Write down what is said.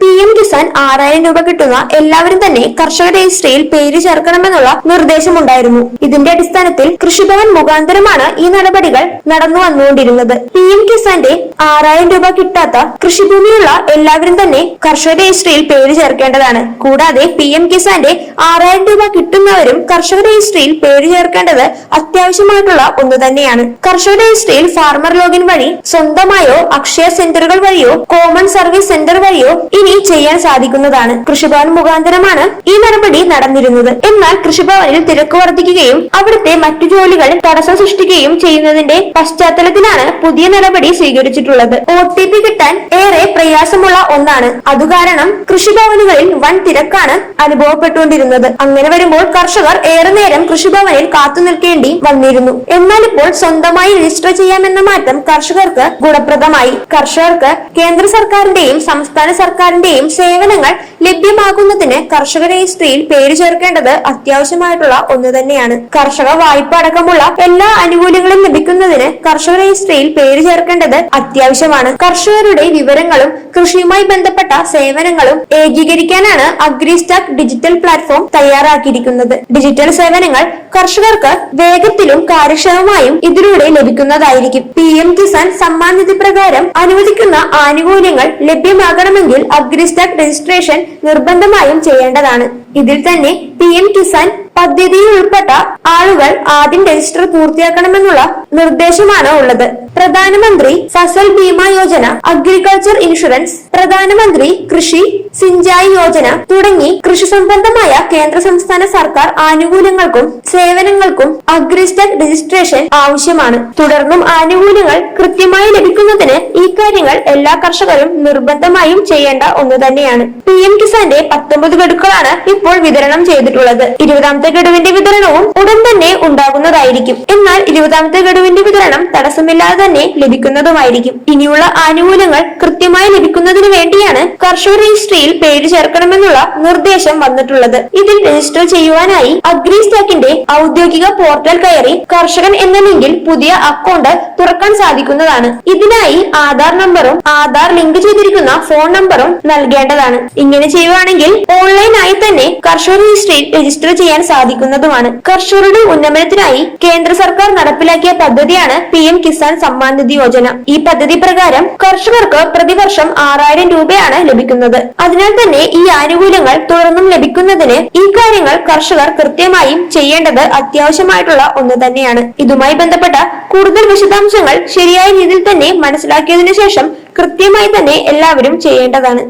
P M Kisan ആറായിരം രൂപ കിട്ടുന്ന എല്ലാവരും തന്നെ കർഷക രജിസ്ട്രിയിൽ പേര് ചേർക്കണമെന്നുള്ള നിർദ്ദേശമുണ്ടായിരുന്നു. ഇതിന്റെ അടിസ്ഥാനത്തിൽ കൃഷിഭവൻ മുഖാന്തരമാണ് ഈ നടപടികൾ നടന്നു വന്നുകൊണ്ടിരുന്നത്. പി എം കിസാന്റെ ആറായിരം രൂപ കിട്ടാത്ത കൃഷിഭൂമിയുള്ള എല്ലാവരും തന്നെ കർഷക രജിസ്ട്രിയിൽ പേര് ചേർക്കേണ്ടതാണ്. കൂടാതെ പി എം കിസാന്റെ ആറായിരം രൂപ കിട്ടുന്നവരും കർഷക രജിസ്ട്രിയിൽ പേര് ചേർക്കേണ്ടത് അത്യാവശ്യമായിട്ടുള്ള ഒന്ന് തന്നെയാണ്. കർഷക രജിസ്ട്രിയിൽ ഫാർമർ ലോഗിൻ വഴി സ്വന്തമായോ അക്ഷയ സെന്ററുകൾ വഴിയോ കോമൺ സർവീസ് സെന്റർ വഴിയോ ഇനി ചെയ്യാൻ സാധിക്കുന്നതാണ്. കൃഷിഭവൻ മുഖാന്തരമാണ് ഈ നടപടി നടന്നിരുന്നത്. എന്നാൽ കൃഷിഭവനിൽ തിരക്ക് വർദ്ധിക്കുകയും അവിടുത്തെ മറ്റു ജോലികൾ തടസ്സം സൃഷ്ടിക്കുകയും ചെയ്യുന്നതിന്റെ പശ്ചാത്തലത്തിലാണ് പുതിയ നടപടി സ്വീകരിച്ചിട്ടുള്ളത്. ഒ ടി പി കിട്ടാൻ ഏറെ പ്രയാസമുള്ള ഒന്നാണ്. അതുകാരണം കൃഷിഭവനുകളിൽ വൻ തിരക്കാണ് അനുഭവപ്പെട്ടുകൊണ്ടിരുന്നത്. അങ്ങനെ വരുമ്പോൾ കർഷകർ ഏറെ നേരം കൃഷിഭവനിൽ കാത്തു നിൽക്കേണ്ടി വന്നിരുന്നു. എന്നാൽ ഇപ്പോൾ സ്വന്തമായി രജിസ്റ്റർ ചെയ്യാമെന്ന മാറ്റം കർഷകർക്ക് ഗുണപ്രദമായി. കർഷകർക്ക് കേന്ദ്ര സർക്കാരിന്റെയും സംസ്ഥാന സർക്കാരിന്റെയും സേവനങ്ങൾ ലഭ്യമാകുന്നതിന് കർഷക രജിസ്ട്രിയിൽ പേര് ചേർക്കേണ്ടത് അത്യാവശ്യമായിട്ടുള്ള ഒന്ന് തന്നെയാണ്. കർഷക വായ്പ അടക്കമുള്ള എല്ലാ ആനുകൂല്യങ്ങളും ലഭിക്കുന്നതിന് കർഷക രജിസ്ട്രിയിൽ പേര് ചേർക്കേണ്ടത് അത്യാവശ്യമാണ്. കർഷകരുടെ വിവരങ്ങളും കൃഷിയുമായി ബന്ധപ്പെട്ട സേവനങ്ങളും ഏകീകരിക്കാനാണ് അഗ്രിസ്റ്റാക് ഡിജിറ്റൽ പ്ലാറ്റ്ഫോം തയ്യാറാക്കിയിരിക്കുന്നത്. ഡിജിറ്റൽ സേവനങ്ങൾ കർഷകർക്ക് വേഗത്തിലും കാര്യക്ഷമമായും ഇതിലൂടെ ലഭിക്കുന്നതായിരിക്കും. പി എം കിസാൻ സമ്മാൻ നിധി പ്രകാരം അനുവദിക്കുന്ന ആനുകൂല്യങ്ങൾ ലഭ്യമാകണമെങ്കിൽ അഗ്രിസ്റ്റാക്ക് രജിസ്ട്രേഷൻ നിർബന്ധമായും ചെയ്യേണ്ടതാണ്. ഇതിൽ തന്നെ പി എം കിസാൻ പദ്ധതിയിൽ ഉൾപ്പെട്ട ആളുകൾ ആദ്യം രജിസ്റ്റർ പൂർത്തിയാക്കണമെന്നുള്ള നിർദ്ദേശമാണ് ഉള്ളത്. പ്രധാനമന്ത്രി ഫസൽ ബീമ യോജന അഗ്രികൾച്ചർ ഇൻഷുറൻസ് പ്രധാനമന്ത്രി കൃഷി സിഞ്ചായി യോജന തുടങ്ങി കൃഷി സംബന്ധമായ കേന്ദ്ര സംസ്ഥാന സർക്കാർ ആനുകൂല്യങ്ങൾക്കും സേവനങ്ങൾക്കും അഗ്രിസ്റ്റർ രജിസ്ട്രേഷൻ ആവശ്യമാണ്. തുടർന്നും ആനുകൂല്യങ്ങൾ കൃത്യമായി ലഭിക്കുന്നതിന് ഈ കാര്യങ്ങൾ എല്ലാ കർഷകരും നിർബന്ധമായും ചെയ്യേണ്ട ഒന്ന് തന്നെയാണ്. പി എം കിസാന്റെ പത്തൊമ്പത് ഗഡുക്കളാണ് ഇപ്പോൾ വിതരണം ചെയ്തിട്ടുള്ളത്. ഇരുപതാമത്തെ ഗഡുവിന്റെ വിതരണവും ഉടൻ തന്നെ ഉണ്ടാകുന്നതായിരിക്കും. എന്നാൽ ഇരുപതാമത്തെ ഗഡുവിന്റെ വിതരണം തടസ്സമില്ലാതെ തന്നെ ലഭിക്കുന്നതുമായിരിക്കും. ഇനിയുള്ള ആനുകൂല്യങ്ങൾ കൃത്യമായി ലഭിക്കുന്നതിന് വേണ്ടിയാണ് കർഷക രജിസ്ട്രിയിൽ പേര് ചേർക്കണമെന്നുള്ള നിർദ്ദേശം വന്നിട്ടുള്ളത്. ഇതിൽ രജിസ്റ്റർ ചെയ്യുവാനായി അഗ്രി സ്റ്റാക്കിന്റെ ഔദ്യോഗിക പോർട്ടൽ കയറി കർഷകൻ എന്ന ലിങ്കിൽ പുതിയ അക്കൗണ്ട് തുറക്കാൻ സാധിക്കുന്നതാണ്. ഇതിനായി ആധാർ നമ്പറും ആധാർ ലിങ്ക് ചെയ്തിരിക്കുന്ന ഫോൺ നമ്പറും നൽകേണ്ടതാണ്. ഇങ്ങനെ ചെയ്യുവാണെങ്കിൽ ഓൺലൈനായി തന്നെ കർഷക രജിസ്ട്രിയിൽ രജിസ്റ്റർ ചെയ്യാൻ സാധിക്കുന്നതുമാണ്. കർഷകരുടെ ഉന്നമനത്തിനായി കേന്ദ്ര സർക്കാർ നടപ്പിലാക്കിയ പദ്ധതിയാണ് പി എം കിസാൻ സമ്മാൻ നിധി യോജന. ഈ പദ്ധതി പ്രകാരം കർഷകർക്ക് പ്രതിവർഷം ആറായിരം രൂപയാണ് ലഭിക്കുന്നത്. അതിനാൽ തന്നെ ഈ ആനുകൂല്യങ്ങൾ തുടർന്നും ലഭിക്കുന്നതിന് ഈ കാര്യങ്ങൾ കർഷകർ കൃത്യമായും ചെയ്യേണ്ടത് അത്യാവശ്യമായിട്ടുള്ള ഒന്ന് തന്നെയാണ്. ഇതുമായി ബന്ധപ്പെട്ട കൂടുതൽ വിശദാംശങ്ങൾ ശരിയായ രീതിയിൽ തന്നെ മനസ്സിലാക്കിയതിനു ശേഷം കൃത്യമായി തന്നെ എല്ലാവരും ചെയ്യേണ്ടതാണ്.